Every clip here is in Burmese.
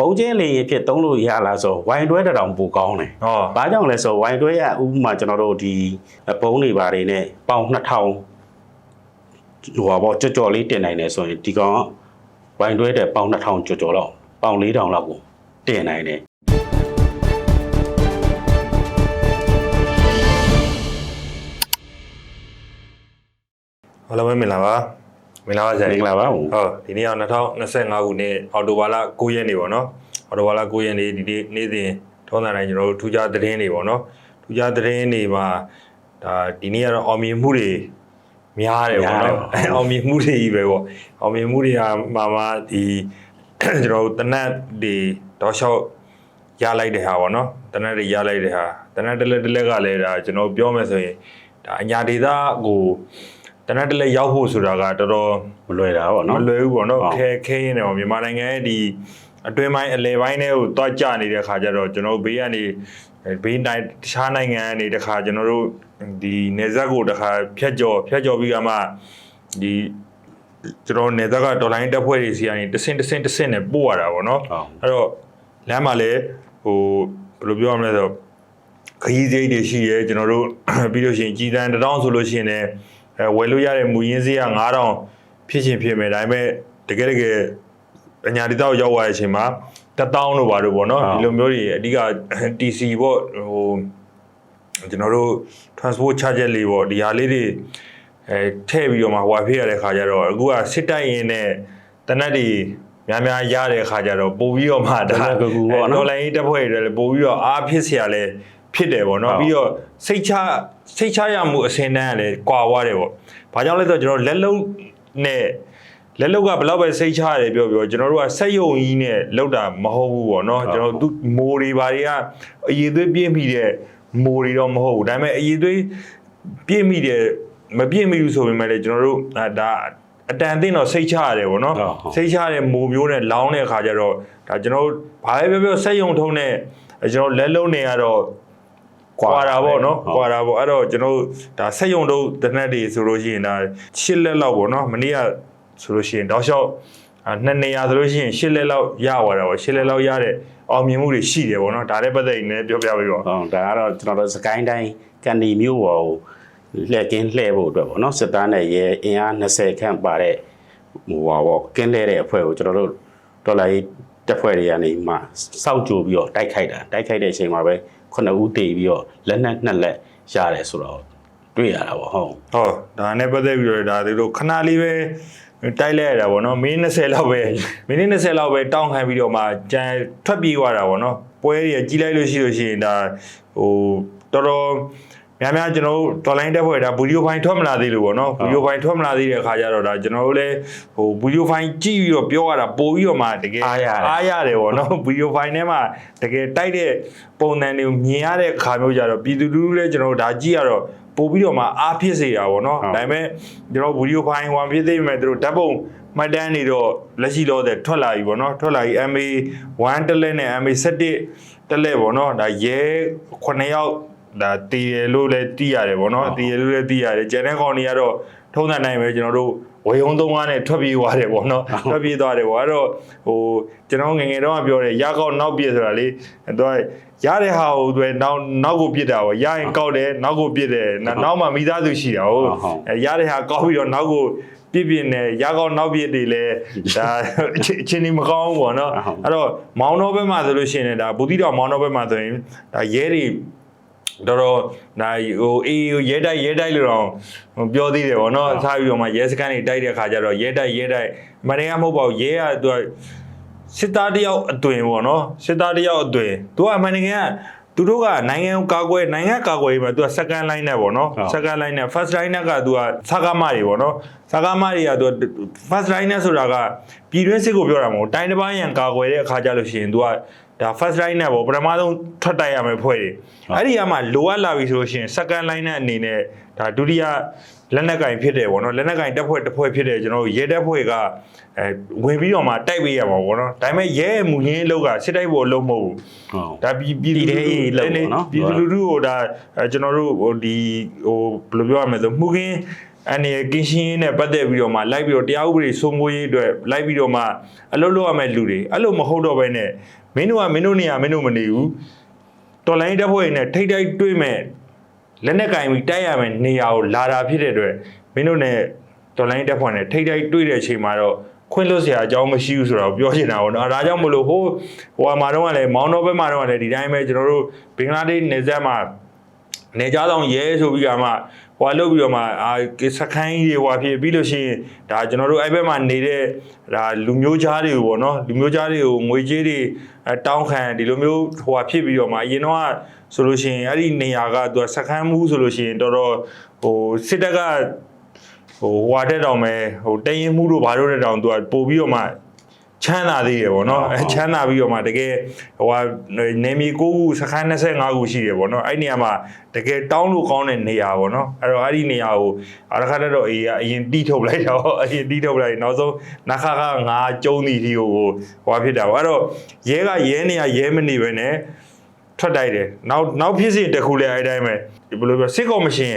ပုံချင်းလေရင်ဖြစ်သုံးလို့ရလားဆိုဝိုင်တွဲတစ်တောင်ပိုကောင်းတယ်ဟော။ဘာကြောင့်လဲဆိုဝိုင်တွဲရဥပမာကျွန်တော်တို့ဒီဘုံတွေဘာတွေနဲ့ပေါင်2000ဟိုပါပေါ့ကြော်ကြော်လေးတင်နိုင်တယ်ဆိုရင်ဒီကောင်ကဝိုင်တွဲတဲ့ပေါင်2000ကြော်ကြော်လောက်ပေါင်4000လောက်ကိုတင်နိုင်တယ်ဟောလုံးမင်္ဂလာပါ မင်္ဂလာပါဆရာမင်္ဂလာပါဘူးဟုတ်ဒီနေ့က2025ခုနှစ်အော်တိုဘာလ9ရက်နေ့ပေါ့နော်အော်တိုဘာလ9ရက်နေ့ဒီနေ့နေ့စဉ်ထုံးစံတိုင်းကျွန်တော်တို့ထူးခြားသတင်းတွေပေါ့နော်ထူးခြားသတင်းတွေမှာဒါဒီနေ့ကတော့အောင်မြင်မှုတွေများတယ်ပေါ့နော်အောင်မြင်မှုတွေကြီးပဲပေါ့အောင်မြင်မှုတွေကမှာမှာဒီကျွန်တော်တို့တနတ်တွေတော့လျှောက်ရလိုက်တဲ့ဟာပေါ့နော်တနတ်တွေရလိုက်တဲ့ဟာတနတ်တလက်တလက်ကလည်းဒါကျွန်တော်ပြောမယ်ဆိုရင်ဒါအညာဒေသကို တနတ်တလက်ရောက်ဖို့ဆိုတာကတော်တော်မလွယ်တာပေါ့မနော်လွယ်ဘူးပေါ့နော်ဟုတ်ခဲခဲရင်းတယ်ပေါ့မြန်မာနိုင်ငံရဲ့ဒီအတွင်းပိုင်းအလဲပိုင်းတွေကိုတွားကြနေတဲ့ခါကျတော့ကျွန်တော်တို့ဘေးကနေဘေးတိုင်းတခြားနိုင်ငံကနေတခါကျွန်တော်တို့ဒီနေဆက်ကိုတခါဖြတ်ကျော်ဖြတ်ကျော်ပြီးကမှဒီကျွန်တော်နေဆက်ကဒေါ်လာရင်းတက်ဖွဲ့တွေစီကနေတဆင့်တဆင့်တဆင့်နဲ့ပို့ရတာပေါ့နော်ဟုတ်အဲ့တော့လမ်းမှာလည်းဟိုဘယ်လိုပြောရမလဲဆိုတော့ခရီးစိတ်တွေရှိရဲကျွန်တော်တို့ပြီးလို့ရှိရင်ကြီးတန်းတစ်တောင်းဆိုလို့ရှိရင်လည်း အဲဝယ်လို့ရတဲ့မူရင်းစည်းက9000ဖြစ်ချင်းဖြစ်မယ်ဒါပေမဲ့တကယ်တကယ်အညာတိတောက်ရောက်သွားတဲ့အချိန်မှာ1000လို့ပါလို့ပေါ့နော် ဟုတ် ဒီလိုမျိုးတွေအဓိက TC ပေါ့ဟိုကျွန်တော်တို့ transport charge လေးပေါ့ဒီဟာလေးတွေအဲထည့်ပြီးတော့မှဟိုဟာဖြစ်ရတဲ့ခါကျတော့အခုကစစ်တိုက်ရင်နဲ့တနက်တွေများများရတဲ့ခါကျတော့ပို့ပြီးတော့မှဒါ တနက်ကူကူပေါ့နော် ဒေါ်လာရေးတက်ဖွဲ့တွေလည်းပို့ပြီးတော့အားဖြစ်เสียလဲ ဖြစ်တယ်ပေါ့နော်ဟုတ်ပြီးတော့စိတ်ချစိတ်ချရမှုအစင်းတန်းကလည်းကွာွားတယ်ပေါ့ဘာကြောင့်လဲဆိုတော့ကျွန်တော်လက်လုံးနဲ့လက်လုံးကဘယ်လောက်ပဲစိတ်ချရတယ်ပြောပြောကျွန်တော်တို့ကစက်ယုံကြီးနဲ့လောက်တာမဟုတ်ဘူးပေါ့နော်ဟုတ်ကျွန်တော်တို့မိုးတွေဘာတွေကအည်သွေးပြင်းမိတဲ့မိုးတွေတော့မဟုတ်ဘူးဒါပေမဲ့အည်သွေးပြင်းမိတဲ့မပြင်းမိဘူးဆိုပေမဲ့လည်းကျွန်တော်တို့အာဒါအတန်အသင့်တော့စိတ်ချရတယ်ပေါ့နော်ဟုတ်ဟုတ်စိတ်ချတဲ့မိုးမျိုးနဲ့လောင်းတဲ့အခါကျတော့ဒါကျွန်တော်တို့ဘာပဲပြောပြောစက်ယုံထုံးတဲ့ကျွန်တော်လက်လုံးတွေကတော့ ကွာတာပေါ့နော်ဟုတ်ကွာတာပေါ့အဲ့တော့ကျွန်တော်တို့ဒါဆက်ယုံတို့တနက်တွေဆိုလို့ရှိရင်ဒါရှစ်လက်လောက်ပေါ့နော်မနေ့ကဆိုလို့ရှိရင်တောက်လျှောက်အာနှစ်နေရာဆိုလို့ရှိရင်ရှစ်လက်လောက်ရသွားတာပေါ့ရှစ်လက်လောက်ရတဲ့အောင်မြင်မှုတွေရှိတယ်ပေါ့နော်ဒါလည်းပတ်သက်နေပြောပြပေးပါဟုတ်ဒါကတော့ကျွန်တော်တို့စကိုင်းတိုင်းကန်ဒီမျိုးပေါ်ကိုလှည့်ကင်းလှည့်ဖို့အတွက်ပေါ့နော်စစ်သားနဲ့ရဲအင်အား20ခန့်ပါတဲ့ဟိုပါပေါ့ကင်းလှည့်တဲ့အဖွဲ့ကိုကျွန်တော်တို့ဒေါ်လာရေးတက်ဖွဲ့တွေကနေမှစောက်ကြိုပြီးတော့တိုက်ခိုက်တာတိုက်ခိုက်တဲ့အချိန်မှာပဲ ခုနှစ်ဦးတေပြီးတော့လက်နက်နှစ်လက်ရတယ်ဆိုတော့တွေ့ရတာပေါ့ဟုတ်ဟောဒါနဲ့ပတ်သက်ပြီးတော့ဒါသူတို့ခဏလေးပဲတိုက်လဲရတာပေါ့နော်မိနစ်20လောက်ပဲမိနစ်20လောက်ပဲတောင်းခံပြီးတော့မှကြံထွက်ပြေးသွားတာပေါ့နော်ပွဲတွေကြီးလိုက်လို့ရှိလို့ရှိရင်ဒါဟိုတော်တော် များများကျွန်တော်တို့ဒေါ်လာတက်ဖွဲ့ဒါဗီဒီယိုဖိုင်ထွက်မလာသေးလို့ပေါ့နော်ဗီဒီယိုဖိုင်ထွက်မလာသေးတဲ့အခါကျတော့ဒါကျွန်တော်တို့လည်းဟိုဗီဒီယိုဖိုင်ကြည့်ပြီးတော့ပြောရတာပို့ပြီးတော့မှတကယ်အားရတယ်အားရတယ်ပေါ့နော်ဗီဒီယိုဖိုင်ထဲမှာတကယ်တိုက်တဲ့ပုံစံတွေကိုမြင်ရတဲ့အခါမျိုးကြတော့ပြည်သူလူထုလည်းကျွန်တော်တို့ဒါကြည့်ရတော့ပို့ပြီးတော့မှအားဖြစ်စေတာပေါ့နော်ဟုတ်ဒါပေမဲ့ကျွန်တော်ဗီဒီယိုဖိုင်ဟိုဖြစ်သေးပေမဲ့သူတို့ဓာတ်ပုံမှတ်တမ်းနေတော့လက်ရှိတော့တဲ့ထွက်လာပြီပေါ့နော်ထွက်လာပြီ MA 1တက်လက်နဲ့ MA 7တက်လက်ပေါ့နော်ဒါရဲ9ယောက် ဒါတည်ရလို့လည်းတည်ရတယ်ပေါ့နော်တည်ရလို့လည်းတည်ရတယ်ကျန်တဲ့ကောင်တွေကတော့ထုံးစံတိုင်းပဲကျွန်တော်တို့ဝေယုံသုံးကားနဲ့ထွက်ပြေးသွားတယ်ပေါ့နော်ထွက်ပြေးသွားတယ်ပေါ့အဲ့တော့ဟိုကျွန်တော်ငယ်ငယ်တော့ပြောတယ်ရကောက်နောက်ပြစ်ဆိုတာလေသူကရတဲ့ဟာကိုသူနောက်နောက်ကိုပြစ်တာပေါ့ရရင်ကောက်တယ်နောက်ကိုပြစ်တယ်နောက်မှမိသားစုရှိတာဟုတ်ဟုတ်အဲရတဲ့ဟာကောက်ပြီးတော့နောက်ကိုပြစ်ပြစ်နဲ့ရကောက်နောက်ပြစ်တွေလဲဒါအချင်းအချင်းဒီမကောင်းဘူးပေါ့နော်ဟုတ်အဲ့တော့မောင်တော်ဘက်မှာဆိုလို့ရှိရင်လည်းဒါဘူတိတော်မောင်တော်ဘက်မှာဆိုရင်ဒါရဲတွေ တော်တော်ဒါဟိုအေးရဲတိုက်ရဲတိုက်လို့တော့ပြောသေးတယ်ပေါ့နော်အစားပြီးတော့မှရဲစခန်းတွေတိုက်တဲ့ခါကျတော့ရဲတိုက်ရဲတိုက်မရရမဟုတ်ပါဘူးရဲကသူကစစ်သားတယောက်အသွင်ပေါ့နော်စစ်သားတယောက်အသွင်သူကအမှန်တကယ်ကသူတို့ကနိုင်ငံကိုကာကွယ်နိုင်ငံကာကွယ်ရေးမှာသူက second line နဲ့ပေါ့နော်ဟုတ် second line နဲ့ first line နဲ့ကသူကစကားမတွေပေါ့နော်စကားမတွေကသူက first line နဲ့ဆိုတာကပြည်တွင်းစစ်ကိုပြောတာမဟုတ်တိုင်းတစ်ပိုင်းရန်ကာကွယ်တဲ့အခါကျလို့ရှိရင်သူက ဒါ first line နဲ့ပေါ့ပထမဆုံးထွက်တိုက်ရမယ်ဖွဲ့တွေအဲ့ဒီကမှလိုအပ်လာပြီဆိုလို့ရှိရင် second line နဲ့အနေနဲ့ဒါဒုတိယလက်နက်ကင်ဖြစ်တယ်ပေါ့နော်လက်နက်ကင်တက်ဖွဲ့တစ်ဖွဲ့ဖြစ်တယ်ကျွန်တော်တို့ရဲတက်ဖွဲ့ကအဲဝင်ပြီးတော့မှတိုက်ပေးရမှာပေါ့နော်ဒါပေမဲ့ရဲရဲ့မူရင်းအလုပ်ကစစ်တိုက်ဖို့အလုပ်မဟုတ်ဘူးဟုတ်ဒါပြည်ပြည်သူလူထုပြည်ထဲရေးလုပ်ပေါ့နော်ပြည်သူလူထုကိုဒါအဲကျွန်တော်တို့ဟိုဒီဟိုဘယ်လိုပြောရမလဲဆိုမှုခင်း အန်ရကင်းရှင်းနဲ့ပတ်သက်ပြီးတော့မှလိုက်ပြီးတော့တရားဥပဒေစိုးမိုးရေးအတွက်လိုက်ပြီးတော့မှအလုပ်လုပ်ရမယ့်လူတွေအဲ့လိုမဟုတ်တော့ဘဲနဲ့မင်းတို့ကမင်းတို့နေရာမင်းတို့မနေဘူးတော်လိုင်းတက်ဖွဲ့နဲ့ထိတ်တိုက်တွေးမဲ့လက်နဲ့ကင်ပြီးတိုက်ရမယ့်နေရာကိုလာတာဖြစ်တဲ့အတွက်မင်းတို့နဲ့တော်လိုင်းတက်ဖွဲ့နဲ့ထိတ်တိုက်တွေးတဲ့အချိန်မှာတော့ခွင့်လွတ်စရာအကြောင်းမရှိဘူးဆိုတော့ပြောချင်တာပေါ့နော်ဒါကြောင့်မလို့ဟိုဟိုမှာတော့လည်းမောင်တော်ဘက်မှာတော့လည်းဒီတိုင်းပဲကျွန်တော်တို့ဘင်္ဂလားဒေ့ရှ်နယ်စပ်မှာနေကြဆောင်ရဲဆိုပြီးကမှ ဟိုအလုပ်ပြီးတော့မှအာစခန်းကြီးတွေဟိုဖြစ်ပြီးလို့ရှိရင်ဒါကျွန်တော်တို့အဲ့ဘက်မှာနေတဲ့ဒါလူမျိုးကြားတွေကိုပေါ့နော်လူမျိုးကြားတွေကိုငွေကြေးတွေအဲတောင်းခံဒီလိုမျိုးဟိုဖြစ်ပြီးတော့မှအရင်တော့ကဆိုလို့ရှိရင်အဲ့ဒီနေရာကသူကစခန်းမှုဆိုလို့ရှိရင်တော်တော်ဟိုစစ်တပ်ကဟိုဟွာတဲ့တောင်ပဲဟိုတရင်မှုတို့ဘာတို့တဲ့တောင်သူကပို့ပြီးတော့မှ ချမ်းသာသေးတယ်ဗောနော်အဲချမ်းသာပြီးတော့မှတကယ်ဟိုဟာနေမီ9ခုစခန်း25ခုရှိတယ်ဗောနော်အဲ့နေရာမှာတကယ်တောင်းလို့ကောင်းတဲ့နေရာဗောနော်အဲ့တော့အဲ့ဒီနေရာကိုအရခတ်တော့အေးကအရင်တီးထုတ်လိုက်တော့အရင်တီးထုတ်လိုက်နောက်ဆုံးနခခငါကျုံးသီတီကိုဟိုဟွာဖြစ်တာဗောအဲ့တော့ရဲကရဲနေရရဲမနေပဲနဲ့ထွက်တိုက်တယ်နောက်နောက်ဖြစ်စီတစ်ခုလည်းအဲ့တိုင်းပဲဒီဘယ်လိုပြောစစ်ကော်မရှင်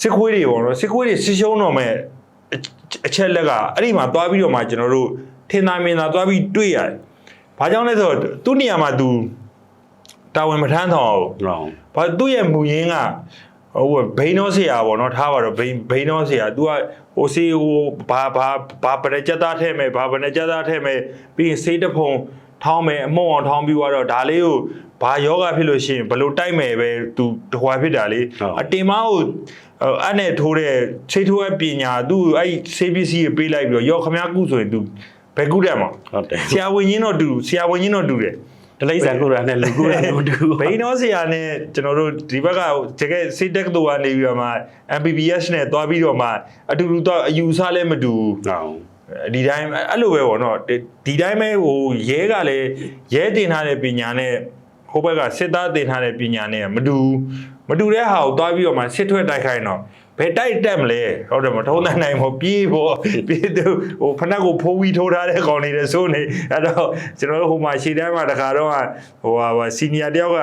စစ်ခွေးတွေဗောနော်စစ်ခွေးတွေစစ်ရှုံးတော့မဲ့အချက်လက်ကအဲ့ဒီမှာသွားပြီးတော့မှကျွန်တော်တို့ ထင်သာမြင်သာသွားပြီးတွေ့ရတယ်။ဘာကြောင့်လဲဆိုတော့သူ့နေရာမှာသူတာဝန်မထမ်းဆောင်အောင် ဟုတ် ။ဘာသူ့ရဲ့မူရင်းကဟိုဘိန်းတော်ဆရာပေါ့နော်ထားပါတော့ဘိန်းဘိန်းတော်ဆရာ तू ကဟိုစီဟိုဘာဘာဘာပရကြသားထဲမဲ့ဘာပရကြသားထဲမဲ့ပြီးရင်စေးတဖုံထောင်းမယ်အမှုံအောင်ထောင်းပြီးတော့ဒါလေးကိုဘာယောဂဖြစ်လို့ရှိရင်ဘလို့တိုက်မယ်ပဲ तू တခွာဖြစ်တာလေအတင်မကိုအဲ့နဲ့ထိုးတဲ့ချိတ်ထိုးရဲ့ပညာ तू အဲ့ဆေးပစ္စည်းပေးလိုက်ပြီးတော့ရောခမ ्या ကုဆိုရင် तू ဘယ်ကုတယ်မှာဟုတ်တယ်ဆရာဝန်ကြီးတော့တူဆရာဝန်ကြီးတော့တူတယ်တလိမ့်ဆန်ကိုရနဲ့လူကိုရမတူဘူးဘိန်းတော်ဆရာနဲ့ကျွန်တော်တို့ဒီဘက်ကတကယ်စိတ်တက်တူကနေပြီးတော့မှ MBBS နဲ့တွားပြီးတော့မှအတူတူတော့အယူဆလည်းမတူဘူးဟုတ်ဒီတိုင်းအဲ့လိုပဲပေါ့နော်ဒီဒီတိုင်းပဲဟိုရဲကလည်းရဲတင်ထားတဲ့ပညာနဲ့ဟိုဘက်ကစစ်သားတင်ထားတဲ့ပညာနဲ့မတူဘူးမတူတဲ့ဟာကိုတွားပြီးတော့မှစစ်ထွက်တိုက်ခိုင်းတော့ ဘယ်တိုက်တက်မလဲဟုတ်တယ်မထုံးတဲ့နိုင်မပြေးဖို့ပြေးသူဟိုဖနက်ကိုဖိုးပြီးထိုးထားတဲ့ကောင်လေးတွေစိုးနေအဲ့တော့ကျွန်တော်တို့ဟိုမှာရှေ့တန်းမှာတခါတော့ဟိုဟာစီနီယာတယောက်က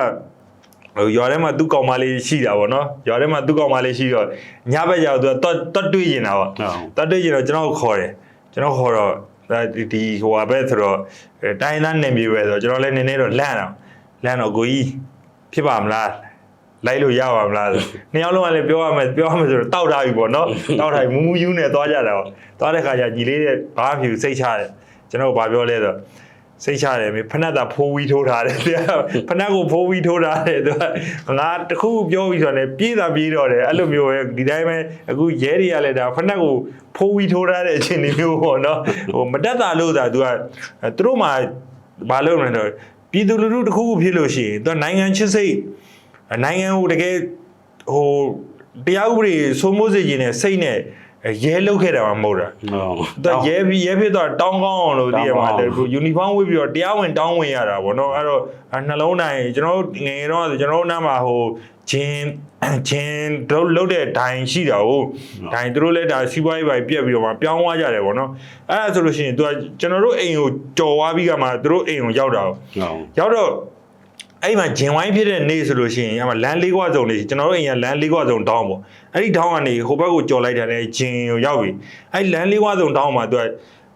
ဟိုရွာထဲမှာသူ့ကောင်မလေးရှိတာဗောနော်ရွာထဲမှာသူ့ကောင်မလေးရှိတော့ညဘက်ရောက်သူကတွတ်တွတ်တွေ့နေတာဗောဟုတ်တွတ်တွေ့ရင်တော့ကျွန်တော်ကိုခေါ်တယ်ကျွန်တော်ခေါ်တော့ဒါဒီဒီဟိုဟာပဲဆိုတော့အဲတိုင်းသားနေမြေပဲဆိုတော့ကျွန်တော်လည်းနည်းနည်းတော့လန့်တော့လန့်တော့ကိုကြီးဖြစ်ပါမလား လိုက်လို့ရပါမလားဆိုနှစ်ယောက်လုံးကလည်းပြောရမယ်ပြောရမယ်ဆိုတော့တောက်ထားပြီပေါ့နော်တောက်ထားပြီမူမူယူနဲ့သွားကြတာဗောသွားတဲ့ခါကျညီလေးတဲ့ဘာမှမဖြစ်ဘူးစိတ်ချတယ်ကျွန်တော်ကဘာပြောလဲဆိုတော့စိတ်ချတယ်မေဖနက်တာဖိုးဝီးထိုးထားတယ်တဲ့ဖနက်ကိုဖိုးဝီးထိုးထားတယ်သူကငါတခုခုပြောပြီးဆိုတော့လည်းပြေးတာပြေးတော့တယ်အဲ့လိုမျိုးပဲဒီတိုင်းပဲအခုရဲတွေကလည်းဒါဖနက်ကိုဖိုးဝီးထိုးထားတဲ့အချိန်မျိုးပေါ့နော်ဟိုမတက်တာလို့သာသူကသူတို့မှဘာလို့လဲတော့ပြည်သူလူထုတခုခုဖြစ်လို့ရှိရင်သူကနိုင်ငံချစ်စိတ် နိုင်ငံကိုတကယ်ဟိုတရားဥပဒေစိုးမိုးစေခြင်းနဲ့စိတ်နဲ့ရဲလုတ်ခဲ့တာမှမဟုတ်တာဟုတ်သူကရဲပြီးရဲဖြစ်တော့တောင်းကောင်းအောင်လို့တည်ရမှာတောင်းကောင်းအောင်လေယူနီဖောင်းဝတ်ပြီးတော့တရားဝင်တောင်းဝင်ရတာဗောနော်အဲ့တော့အဲ့နှလုံးတိုင်းကျွန်တော်တို့ငယ်ငယ်တော့ဆိုကျွန်တော်တို့နားမှာဟိုဂျင်းဂျင်းတို့လုတ်တဲ့ဒိုင်ရှိတာဟုတ်ဒိုင်သူတို့လည်းဒါစီးပွားရေးပိုင်းပြက်ပြီးတော့မှပြောင်းသွားကြတယ်ဗောနော်အဲ့ဒါဆိုလို့ရှိရင်သူကကျွန်တော်တို့အိမ်ကိုကြော်သွားပြီးကမှသူတို့အိမ်ကိုရောက်တာကိုဟုတ်ရောက်တော့ အဲ့မှာဂျင်ဝိုင်းဖြစ်တဲ့နေ့ဆိုလို့ရှိရင်အဲ့မှာလမ်းလေးကွာစုံလေးကျွန်တော်တို့အိမ်ကလမ်းလေးကွာစုံတောင်းပေါ့အဲ့ဒီတောင်းကနေဟိုဘက်ကိုကြော်လိုက်တာနဲ့ဂျင်ကိုရောက်ပြီအဲ့လမ်းလေးကွာစုံတောင်းမှာသူက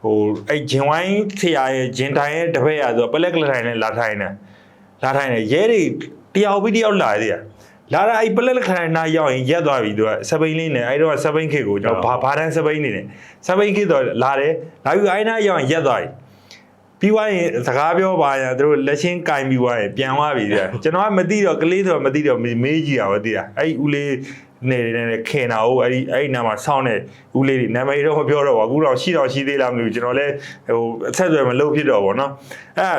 ဟိုအဲ့ဂျင်ဝိုင်းဆရာရဲ့ဂျင်တိုင်းရဲ့တပည့်ရဆိုပလက်ကလထိုင်နဲ့လာထိုင်နေလာထိုင်နေရဲတွေတယောက်ပြီးတယောက်လာသေးတယ်လာတာအဲ့ပလက်လက်ခရိုင်နာရောက်ရင်ရက်သွားပြီသူကစပိန်လေးနဲ့အဲ့တော့စပိန်ခေတ်ကိုကျွန်တော်ဘာဘာတန်းစပိန်နေတယ်စပိန်ခေတ်တော့လာတယ်လာပြီးအဲ့နာရောက်ရင်ရက်သွားပြီ ပြီးသွားရင်စကားပြောပါရင်သူတို့လက်ချင်းကင်ပြီးသွားရင်ပြန်သွားပြီတဲ့ကျွန်တော်ကမသိတော့ကလေးဆိုတော့မသိတော့မေးကြည့်တာပဲသိတာအဲ့ဒီဦးလေးနေနေခင်တာဟုတ်အဲ့ဒီအဲ့ဒီနာမှာဆောင်းနေဦးလေးတွေနာမည်တော့မပြောတော့ပါဘူးအခုတော့ရှိတော့ရှိသေးလားမသိဘူးကျွန်တော်လည်းဟိုအဆက်အသွယ်မလုပ်ဖြစ်တော့ဗောနော်အဲ့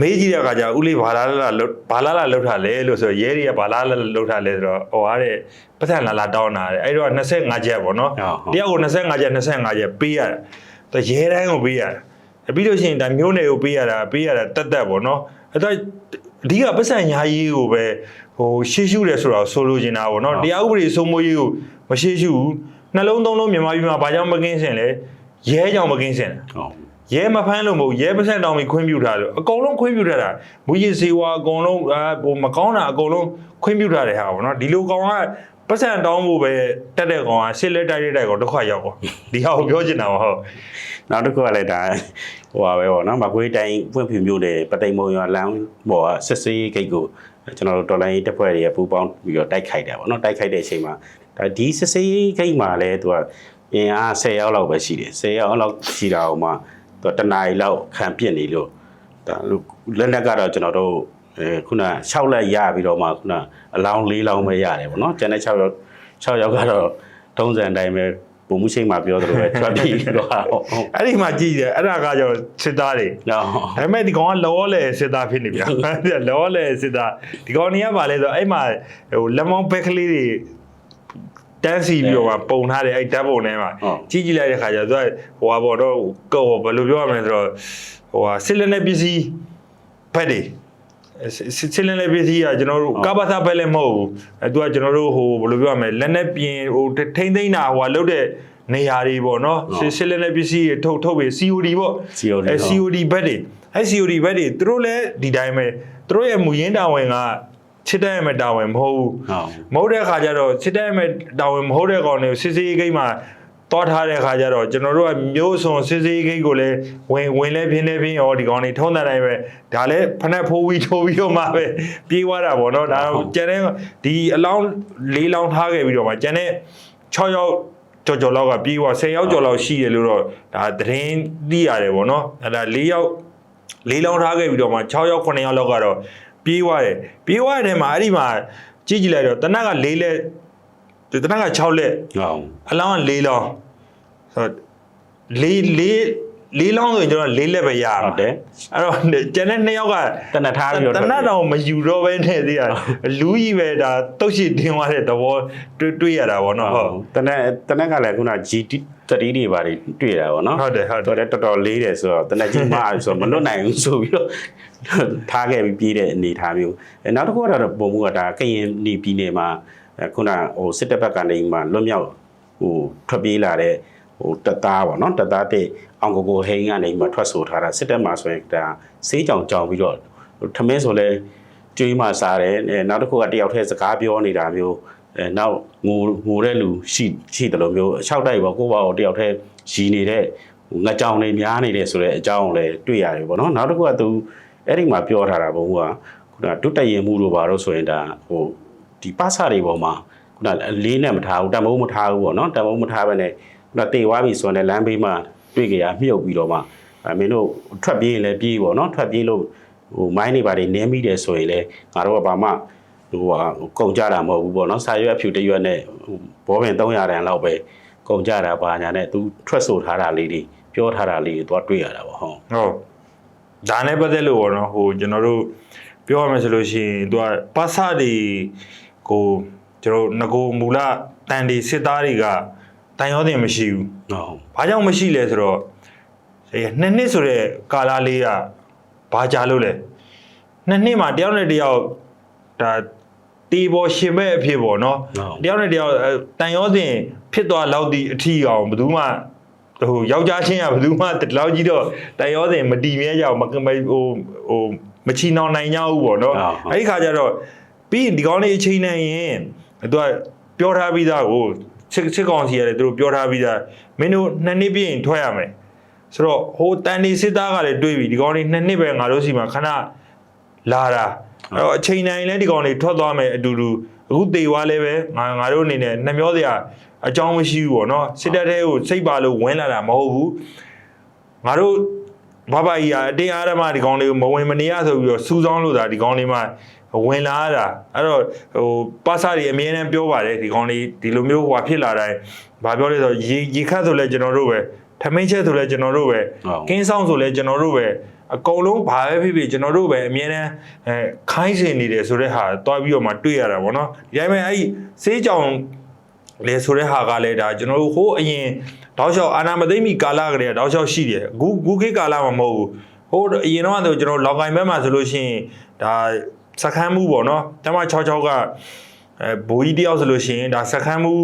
မေးကြည့်တဲ့အခါကျဦးလေးဘာလာလာဘာလာလာလောက်ထားလဲလို့ဆိုရဲတွေကဘာလာလာလောက်ထားလဲဆိုတော့ဟိုအားတဲ့ပတ်စံလာလာတောင်းတာတဲ့အဲ့တော့25ချက်ဗောနော်တယောက်ကို25ချက်25ချက်ပေးရတယ်သူရဲတိုင်းကိုပေးရတယ် ပြီးလို့ရှိရင်ဒါမျိုးနယ်ကိုပေးရတာပေးရတာတက်တက်ပေါ့နော်အဲ့တော့အဓိကပတ်စံညာရေးကိုပဲဟိုရှေ့ရှုတယ်ဆိုတော့ဆိုလိုချင်တာပေါ့နော်တရားဥပဒေစိုးမိုးရေးကိုမရှေ့ရှုဘူးနှလုံးသုံးလုံးမြန်မာပြည်မှာဘာကြောင့်မကင်းစင်လဲရဲကြောင့်မကင်းစင်တယ်ဟုတ်ရဲမဖမ်းလို့မဟုတ်ရဲပတ်စံတောင်းပြီးခွင့်ပြုထားလို့အကုန်လုံးခွင့်ပြုထားတာမူရည်စေဝါအကုန်လုံးအာဟိုမကောင်းတာအကုန်လုံးခွင့်ပြုထားတယ်ဟာပေါ့နော်ဒီလိုကောင်ကပတ်စံတောင်းဖို့ပဲတက်တဲ့ကောင်ကရှစ်လက်တိုက်တဲ့တိုက်ကောင်ဒုက္ခရောက်ပေါ့ဒီဟာကိုပြောချင်တာပါဟုတ် နောက်တစ်ခုကလည်းဒါဟိုပါပဲပေါ့နော်မကွေးတိုင်းဖွင့်ဖြူမျိုးတဲ့ပသိမ်မုံရွာလမ်းပေါ်ကစစ်စေးဂိတ်ကိုကျွန်တော်တို့တော်လိုင်းတပ်ဖွဲ့တွေကပူးပေါင်းပြီးတော့တိုက်ခိုက်တယ်ပေါ့နော်တိုက်ခိုက်တဲ့အချိန်မှာဒါဒီစစ်စေးဂိတ်မှာလည်းသူကအင်အား10ရောက်လောက်ပဲရှိတယ်10ရောက်လောက်ရှိတာဟိုမှာသူကတနားရီလောက်ခံပြစ်နေလို့ဒါလက်နက်ကတော့ကျွန်တော်တို့အဲခုန6လက်ရပြီးတော့မှခုနအလောင်း4လောင်းပဲရတယ်ပေါ့နော်ကျန်တဲ့6ယောက်6ယောက်ကတော့ထုံးစံအတိုင်းပဲ ပုံမှုရှိမှပြောသလိုပဲထွက်ပြေးတော့ဟုတ်ဟုတ်အဲ့ဒီမှာကြည့်တယ်အဲ့ဒါကကျတော့စစ်သားတွေနော်ဒါပေမဲ့ဒီကောင်ကလောလဲစစ်သားဖြစ်နေဗျာလောလဲစစ်သားဒီကောင်နေရပါလဲဆိုတော့အဲ့မှာဟိုလက်မောင်းဘက်ကလေးတွေတန်းစီပြီးတော့မှပုံထားတယ်အဲ့ဓာတ်ပုံထဲမှာဟုတ်ကြည့်ကြည့်လိုက်တဲ့ခါကျတော့သူကဟိုဟာပေါ့တော့ကောဘယ်လိုပြောရမလဲဆိုတော့ဟိုဟာစစ်လက်နဲ့ပစ္စည်းဖက်တွေစ စ်စစ်လက်နဲ့ပစ္စည်းကကျွန်တော်တို့ကပ္ပသဖက်လည်းမဟုတ်ဘူးအဲသူကကျွန်တော်တို့ဟိုဘယ်လိုပြောရမလဲလက်နဲ့ပြင်ဟိုထိမ့်သိမ့်တာဟိုဟာလုတ်တဲ့နေရာတွေပေါ့နော်စစ်စစ်လက်နဲ့ပစ္စည်းတွေထုတ်ထုတ်ပြီး COD ပေါ့ COD အဲဟုတ် COD ဘက်တွေအဲ COD ဘက်တွေသူတို့လည်းဒီတိုင်းပဲသူတို့ရဲ့မူရင်းတာဝန်ကချစ်တဲ့မဲ့တာဝန်မဟုတ်ဘူးဟုတ်မဟုတ်တဲ့ခါကျတော့ချစ်တဲ့မဲ့တာဝန်မဟုတ်တဲ့ကောင်တွေကိုစစ်စေးဂိတ်မှာ တောထားတဲ့ခါကျတော့ကျွန်တော်တို့ကမျိုးစုံစစ်စေးဂိတ်ကိုလည်းဝင်ဝင်လဲပြင်းနေပြင်းရောဒီကောင်တွေထုံးတဲ့တိုင်းပဲဒါလည်းဖနက်ဖိုးပြီးထိုးပြီးတော့မှပဲပြေးသွားတာပေါ့နော်ဒါကျန်တဲ့ဒီအလောင်း၄လောင်းထားခဲ့ပြီးတော့မှကျန်တဲ့6ယောက်ကြော်ကြော်လောက်ကပြေးသွား10ယောက်ကျော်လောက်ရှိတယ်လို့တော့ဒါသတင်းသိရတယ်ပေါ့နော်အဲဒါ၄ယောက်လေးလောင်းထားခဲ့ပြီးတော့မှ6ယောက်9ယောက်လောက်ကတော့ပြေးသွားတယ်ပြေးသွားတဲ့ထဲမှာအဲ့ဒီမှာကြည့်ကြည့်လိုက်တော့တနက်က၄လက် ဒီတနက်က6လက်ဟုတ်အလောင်းက၄လောင်းဆိုတော့လေးလေးလေးလောင်းဆိုရင်ကျွန်တော်၄လက်ပဲရဟုမှာတ်တယ်အဲ့တော့ကျန်တဲ့2ယောက်ကတနက်ထားပြီးတော့တနက်တော့မယူတော့ပဲနဲ့သေးရလူကြီးပဲဒါတုတ်ရှိတင်သွားတဲ့သဘောတွေ့တွေ့ရတာဗောနော်ဟုတ်တနက်တနက်ကလည်းခုန GT တတိတွေပါတွေတွေ့တာပေါ့နော်ဟုတ်တယ်ဟုတ်တယ်တော်တော်တော်တော်လေးတယ်ဆိုတော့တနက်ကြီးမအားဆိုတော့မလွတ်နိုင်ဘူးဆိုပြီးတော့ထားခဲ့ပြီးပြေးတဲ့အနေထားမျိုးအဲနောက်တစ်ခုကတော့ပုံမှုကဒါကရင်နေပြည်နယ်မှာအဲ ခုနဟိုစစ်တပ်ဘက်ကနေမှလွတ်မြောက်ဟိုထွက်ပြေးလာတဲ့ဟိုတပ်သားပေါ့နော်တပ်သားတဲ့အောင်ကိုကိုဟိန်းကနေမှထွက်ဆိုထားတာစစ်တပ်မှာဆိုရင်ဒါစေးကြောင်ကြောင်ပြီးတော့ထမင်းဆိုလဲကျွေးမှစားတယ်အဲနောက်တစ်ခုကတယောက်တည်းစကားပြောနေတာမျိုးအဲနောက်ငိုငိုတဲ့လူရှိရှိတယ်လို့မျိုးအချောက်တိုက်ပေါ့ကိုယ့်ဘာကိုတယောက်တည်းရီနေတဲ့ငါကြောင်နေများနေတယ်ဆိုတဲ့အကြောင်းကိုလည်းတွေ့ရတယ်ပေါ့နော်နောက်တစ်ခုကသူအဲ့ဒီမှာပြောထားတာဘုံကခုနဒုတက်ရင်မှုတို့ဘာလို့ဆိုရင်ဒါဟို ဒီပါစာတွေပေါ်မှာခုနအလေးနဲ့မထားဘူးတံမိုးမထားဘူးပေါ့နော်တံမိုးမထားဘဲနဲ့ခုနတေသွားပြီဆိုရင်လည်းလမ်းဘေးမှာတွေ့ကြရမြုပ်ပြီးတော့မှအဲမင်းတို့ထွက်ပြေးရင်လည်းပြေးပေါ့နော်ထွက်ပြေးလို့ဟိုမိုင်းတွေဘာတွေနင်းမိတယ်ဆိုရင်လည်းငါတို့ကဘာမှဟိုဟာကုန်ကြတာမဟုတ်ဘူးပေါ့နော်စာရွက်အဖြူတစ်ရွက်နဲ့ဟိုဘောပင်300တန်လောက်ပဲကုန်ကြတာပါညာနဲ့သူထွက်ဆိုထားတာလေးတွေပြောထားတာလေးတွေသွားတွေ့ရတာပေါ့ဟုတ်ဟုတ်ဒါနဲ့ပတ်သက်လို့ပေါ့နော်ဟိုကျွန်တော်တို့ပြောရမယ်ဆိုလို့ရှိရင်သူကပါစတွေ ကိုကျွန်တော်တို့ငကိုမူလတန်ဒီစစ်သားတွေကတန်ရောတင်မရှိဘူးဟုတ်။ဘာကြောင့်မရှိလဲဆိုတော့အဲနှစ်နှစ်ဆိုတဲ့ကာလလေးကဘာကြလို့လဲ။နှစ်နှစ်မှာတယောက်နဲ့တယောက်ဒါတီဘောရှင်မဲ့အဖြစ်ပေါ့နော်ဟုတ်တယောက်နဲ့တယောက်အဲတန်ရောတင်ဖြစ်သွားလောက်သည့်အထီအောင်ဘယ်သူမှဟိုယောက်ျားချင်းကဘယ်သူမှတလောက်ကြီးတော့တန်ရောတင်မတီမြဲကြအောင်မကမဟိုဟိုမချီနှောင်နိုင်ကြဘူးပေါ့နော်ဟုတ်ဟုတ်အဲ့ဒီခါကျတော့ ပြီးရင်ဒီကောင်းလေးအချိန်နဲ့ရင်သူကပြောထားပြီးသားကိုစစ်စစ်ကောင်စီရတယ်သူတို့ပြောထားပြီးသားမင်းတို့နှစ်နှစ်ပြည့်ရင်ထွက်ရမယ်ဆိုတော့ဟိုတန်ဒီစစ်သားကလည်းတွေးပြီဒီကောင်းလေးနှစ်နှစ်ပဲငါတို့စီမှာခဏလာတာအဲ့တော့အချိန်တိုင်းလဲဒီကောင်လေးထွက်သွားမယ်အတူတူအခုတေွားလဲပဲငါငါတို့အနေနဲ့နှမျောစရာအကြောင်းမရှိဘူးပေါ့နော်စစ်တပ်ထဲကိုစိတ်ပါလို့ဝင်လာတာမဟုတ်ဘူးငါတို့ဘာဘာကြီးကအတင်းအားဓမ္မဒီကောင်လေးကိုမဝင်မနေရဆိုပြီးတော့စူးစောင်းလို့သာဒီကောင်လေးမှ ဝင်လာတာအဲ့တော့ဟိုပါစာတွေအမြဲတမ်းပြောပါတယ်ဒီကောင်လေးဒီလိုမျိုးဟိုဟာဖြစ်လာတိုင်းဘာပြောလဲဆိုတော့ရေရေခတ်ဆိုလဲကျွန်တော်တို့ပဲထမင်းချက်ဆိုလဲကျွန်တော်တို့ပဲဟုတ်ကင်းဆောင်ဆိုလဲကျွန်တော်တို့ပဲအကုန်လုံးဘာပဲဖြစ်ဖြစ်ကျွန်တော်တို့ပဲအမြဲတမ်းအဲခိုင်းစင်နေတယ်ဆိုတဲ့ဟာတွားပြီးတော့မှတွေ့ရတာဗောနော်ဒီတိုင်းပဲအဲ့ဒီစေးကြောင်လေဆိုတဲ့ဟာကလည်းဒါကျွန်တော်တို့ဟိုးအရင်တောက်လျှောက်အာနာမသိမ့်မီကာလကလေးကတောက်လျှောက်ရှိတယ်အခုအခုခေတ်ကာလမှာမဟုတ်ဘူးဟိုးအရင်တော့ဆိုကျွန်တော်လောက်ကင်ဘက်မှာဆိုလို့ရှိရင်ဒါ စခန်းမှုပေါ့နော်တမ66ကအဲဘိုးကြီးတယောက်ဆိုလို့ရှိရင်ဒါစခန်းမှု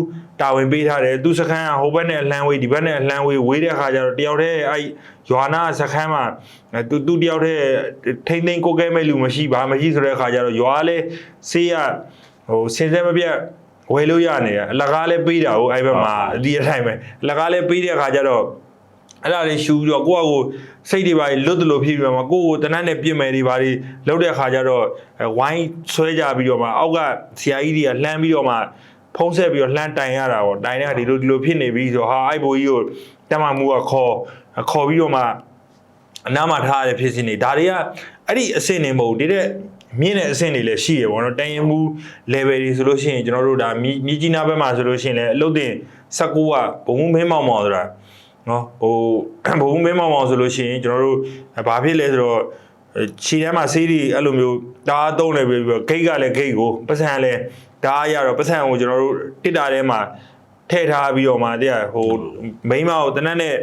တာဝန်ပေးထားတယ်သူစခန်းကဟိုဘက်နဲ့အလံဝေးဒီဘက်နဲ့အလံဝေးဝေးတဲ့အခါကျတော့တယောက်တည်းအဲ့ရွာနာစခန်းမှာအဲသူသူတယောက်တည်းထိမ့်သိမ့်ကိုကဲမဲ့လူမရှိဘာမရှိဆိုတဲ့အခါကျတော့ရွာလဲဆေးရဟိုစင်စဲမပြတ်ဝယ်လို့ရနေတယ်အလကားလည်းပေးတာဟုတ်အဲ့ဘက်မှာဒီအတိုင်းပဲအလကားလည်းပေးတဲ့အခါကျတော့အဲ့ဒါလေးရှူပြီးတော့ကိုယ့်အကို စိတ်တွေပါလွတ်တယ်လို့ဖြစ်ပြီးတော့မှကိုယ့်ကိုတနတ်နဲ့ပြစ်မယ်တွေပါတွေလောက်တဲ့အခါကျတော့အဲဝိုင်းဆွဲကြပြီးတော့မှအောက်ကဆရာကြီးတွေကလှမ်းပြီးတော့မှဖုံးဆက်ပြီးတော့လှမ်းတိုင်ရတာပေါ့တိုင်တဲ့အခါဒီလိုဒီလိုဖြစ်နေပြီဆိုတော့ဟာအဲ့ဘိုးကြီးကိုတက်မှမှုကခေါ်ခေါ်ပြီးတော့မှအနားမှာထားရတဲ့ဖြစ်စဉ်တွေဒါတွေကအဲ့ဒီအဆင့်တွေမဟုတ်ဘူးဒီတဲ့မြင့်တဲ့အဆင့်တွေလည်းရှိရပေါ့နော်တန်ရင်မှု level တွေဆိုလို့ရှိရင်ကျွန်တော်တို့ဒါမြမြကြီးနားဘက်မှာဆိုလို့ရှိရင်လည်းအလုတ်တင်16ကဘုံမှုမင်းမောင်မောင်ဆိုတာ နော်ဟိုဘုံမှုမင်းမောင်မောင်ဆိုလို့ရှိရင်ကျွန်တော်တို့ဘာဖြစ်လဲဆိုတော့ခြေထဲမှာဆေးတွေအဲ့လိုမျိုးဒါအသုံးနေပြီးတော့ဂိတ်ကလည်းဂိတ်ကိုပတ်စံလည်းဒါရတော့ပတ်စံကိုကျွန်တော်တို့တစ်တာထဲမှာထည့်ထားပြီးတော့မှတဲ့ဟိုမိန်းမကိုတနက်နဲ့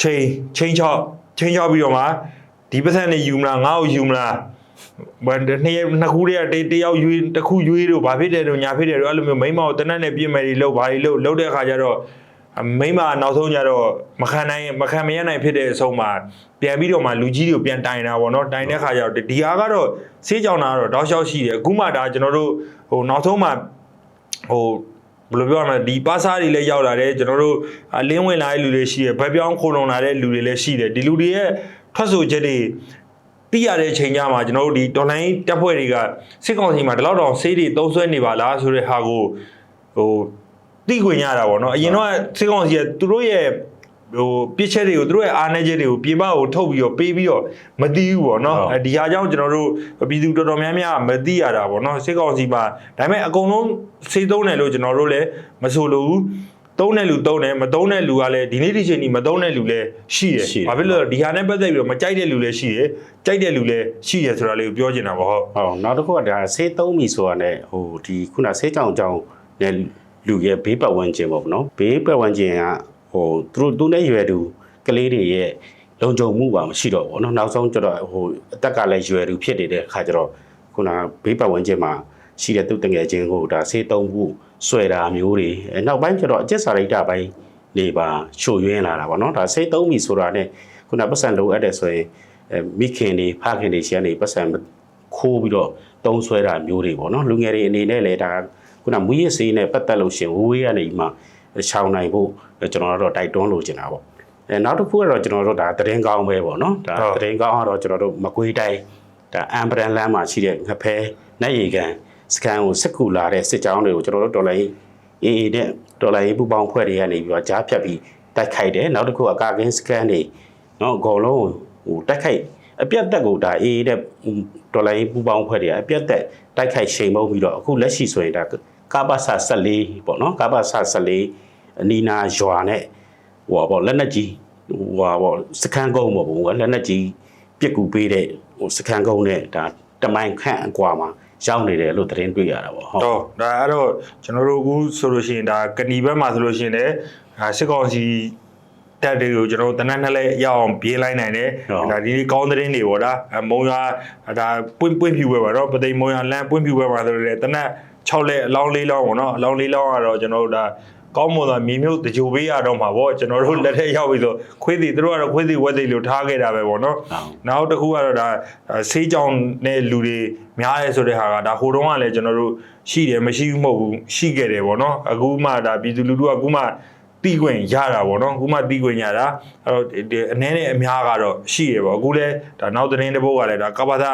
ချိန်ချိန်ချောက်ချိန်ချောက်ပြီးတော့မှဒီပတ်စံနဲ့ယူမလားငါ့ကိုယူမလားဘာနှစ်ရက်နှစ်ခုတည်းတတယောက်ယူတစ်ခုယူလို့ဘာဖြစ်တယ်တော့ညာဖြစ်တယ်တော့အဲ့လိုမျိုးမိန်းမကိုတနတ်နဲ့ပြင်မယ်တွေလို့ဘာတွေလို့လုပ်တဲ့အခါကျတော့ မိန်းမနောက်ဆုံးကျတော့မခံနိုင်မခံမရနိုင်ဖြစ်တဲ့အဆုံးမှာပြန်ပြီးတော့မှလူကြီးတွေကိုပြန်တိုင်တာပေါ့နော်တိုင်တဲ့အခါကျတော့ဒီဟာကတော့ဆေးကြောင်တာကတော့တောက်လျှောက်ရှိတယ်အခုမှဒါကျွန်တော်တို့ဟိုနောက်ဆုံးမှဟိုဘယ်လိုပြောရမလဲဒီပါစာတွေလည်းရောက်လာတယ်ကျွန်တော်တို့အလင်းဝင်လာတဲ့လူတွေရှိတယ်ဘက်ပြောင်းခိုလုံလာတဲ့လူတွေလည်းရှိတယ်ဒီလူတွေရဲ့ထွက်ဆိုချက်တွေသိရတဲ့အချိန်ကြမှာကျွန်တော်တို့ဒီတော်လိုင်းတက်ဖွဲ့တွေကစစ်ကောင်စီမှာဒီလောက်တောင်ဆေးတွေသုံးဆွဲနေပါလားဆိုတဲ့ဟာကိုဟို သိခွင့်ရတာပေါ့နော်အရင်တော့စစ်ကောင်စီကသူတို့ရဲ့ဟိုပြစ်ချက်တွေကိုသူတို့ရဲ့အားနည်းချက်တွေကိုပြင်ပကိုထုတ်ပြီးတော့ပေးပြီးတော့မသိဘူးပေါ့နော်အဲဒီဟာကြောင့်ကျွန်တော်တို့ပြည်သူတော်တော်များများမသိရတာပေါ့နော်စစ်ကောင်စီမှာဒါပေမဲ့အကုန်လုံးစေးသုံးတယ်လို့ကျွန်တော်တို့လည်းမဆိုလို့ဘူးသုံးတဲ့လူသုံးတယ်မသုံးတဲ့လူကလည်းဒီနေ့ဒီချိန်ကြီးမသုံးတဲ့လူလည်းရှိတယ်။ဘာဖြစ်လို့လဲဒီဟာနဲ့ပတ်သက်ပြီးတော့မကြိုက်တဲ့လူလည်းရှိတယ်။ကြိုက်တဲ့လူလည်းရှိတယ်ဆိုတာလေးကိုပြောချင်တာပေါ့ဟုတ်ဟောနောက်တစ်ခုကဒါဆေးသုံးပြီဆိုတာနဲ့ဟိုဒီခုနဆေးကြောင်ကြောင်နဲ့ လူရဲ့ဘေးပတ်ဝန်းကျင်ပေါ့နော်ဘေးပတ်ဝန်းကျင်ကဟိုသူတို့သူနဲ့ရွယ်သူကလေးတွေရဲ့လုံခြုံမှုပါမရှိတော့ဘူးเนาะနောက်ဆုံးကျတော့ဟိုအသက်ကလည်းရွယ်သူဖြစ်နေတဲ့အခါကျတော့ခုနဘေးပတ်ဝန်းကျင်မှာရှိတဲ့သူတငယ်ချင်းကိုဒါဆေးသုံးဖို့ဆွဲတာမျိုးတွေအဲနောက်ပိုင်းကျတော့အကျက်စာရိတ္တပိုင်းနေပါချို့ယွင်းလာတာပေါ့เนาะဒါဆေးသုံးပြီဆိုတာနဲ့ခုနပတ်စံလိုအပ်တယ်ဆိုရင်အဲမိခင်တွေဖခင်တွေရှမ်းတွေပတ်စံ ခိုးပြီးတော့တုံးဆွဲတာမျိုးတွေပေါ့နော်လူငယ်တွေအနေနဲ့လည်းဒါခု နမူရစ်စေးနဲ့ပတ်သက်လို့ရှင်ဝေးကနေမှရှောင်နိုင်ဖို့ကျွန်တော်တို့တိုက်တွန်းလိုချင်တာပေါ့အဲနောက်တစ်ခုကတော့ကျွန်တော်တို့ဒါသတင်းကောင်းပဲပေါ့နော်ဒါသတင်းကောင်းကတော့ကျွန်တော်တို့မကွေးတိုင်းဒါအမ်ဘရန်လမ်းမှာရှိတဲ့ငဖဲနိုင်ရီကန်စကန်ကိုစစ်ကူလာတဲ့စစ်ကြောင်းတွေကိုကျွန်တော်တို့တော်လိုင်းအေးအေးနဲ့တော်လိုင်းပူပေါင်းဖွဲ့တွေကနေပြီးတော့ကြားဖြတ်ပြီးတိုက်ခိုက်တယ်နောက်တစ်ခုအကာကင်းစကန်တွေနော်အကုန်လုံးဟိုတိုက်ခိုက်အပြတ်တက်ကိုဒါအေးတဲ့ဒေါ်လာရေးပူပေါင်းဖွဲ့တွေကအပြတ်တက်တိုက်ခိုက်ချိန်မုံပြီးတော့အခုလက်ရှိဆိုရင်ဒါ ကာဘာဆာ14ပေါ့နော်ကာဘာဆာ14အနီနာရွာနဲ့ဟိုပေါ့လက်နက်ကြီးဟိုပေါ့စခန်းကုန်းပေါ့ဘုံကလက်နက်ကြီးပြစ်ကူပေးတဲ့ဟိုစခန်းကုန်းနဲ့ဒါတမိုင်ခန့်အကွာမှာရောက်နေတယ်လို့သတင်းတွေ့ရတာပေါ့ဟုတ်တော့ဒါအဲ့တော့ကျွန်တော်တို့အခုဆိုလို့ရှိရင်ဒါကဏီဘက်မှာဆိုလို့ရှိရင်လည်းဒါစစ်ကောင်စီတက်တွေကိုကျွန်တော်တို့တနက်နဲ့လည်းရအောင်ပြေးလိုက်နိုင်တယ်ဒါဒီနေ့ကောင်းသတင်းတွေပေါ့ဒါအမုံရွာဒါပွင့်ပွင့်ဖြူပဲပါတော့ပသိမ်မုံရွာလမ်းပွင့်ဖြူပဲပါဆိုတော့တနက် 6လက်အလောင်းလေးလောင်းပေါ့နော်အလောင်းလေးလောင်းကတော့ကျွန်တော်တို့ဒါကောင်းမွန်သောမြေမြုပ်တကြိုပေးရတော့မှာပေါ့ကျွန်တော်တို့လက်ထက်ရောက်ပြီဆိုခွေးစီတို့ကတော့ခွေးစီဝက်စီလို့ထားခဲ့တာပဲပေါ့နော်နောက်တစ်ခုကတော့ဒါဆေးကြောင်နဲ့လူတွေများတယ်ဆိုတဲ့ဟာကဒါဟိုတုန်းကလည်းကျွန်တော်တို့ရှိတယ်မရှိဘူးမဟုတ်ဘူးရှိခဲ့တယ်ပေါ့နော်အခုမှဒါပြည်သူလူထုကအခုမှ တီးခွင့်ရတာပေါ့နော်အခုမှတီးခွင့်ရတာအဲ့တော့ဒီအနည်းနဲ့အများကတော့ရှိတယ်ပေါ့အခုလည်းဒါနောက်သတင်းတစ်ပုဒ်ကလည်းဒါကပ္ပသာ